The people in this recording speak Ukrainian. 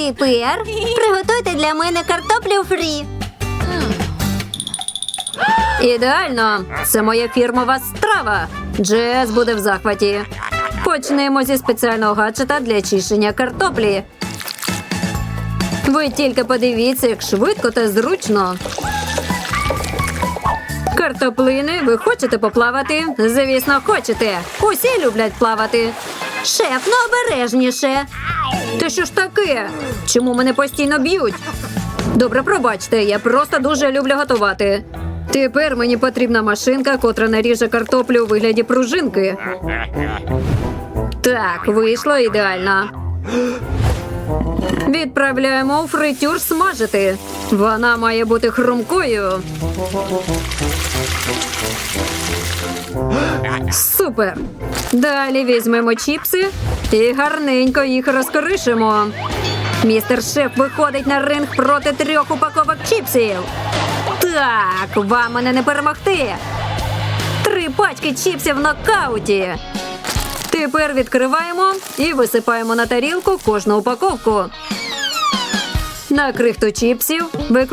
Тепер приготуйте для мене картоплю фрі. Ідеально! Це моя фірмова страва. Джес буде в захваті. Почнемо зі спеціального гаджета для чищення картоплі. Ви тільки подивіться, як швидко та зручно. Картоплини, ви хочете поплавати? Звісно, хочете. Усі люблять плавати. Шеф, ну обережніше. Та що ж таке? Чому мене постійно б'ють? Добре, пробачте, я просто дуже люблю готувати. Тепер мені потрібна машинка, котра наріже картоплю у вигляді пружинки. Так, вийшло ідеально. Відправляємо у фритюр смажити. Вона має бути хрумкою. Супер! Далі візьмемо чіпси і гарненько їх розкоришимо. Містер шеф виходить на ринг проти трьох упаковок чіпсів. Так, вам мене не перемогти. Три пачки чіпсів в нокауті. Тепер відкриваємо і висипаємо на тарілку кожну упаковку. На крихту чіпсів викладаємо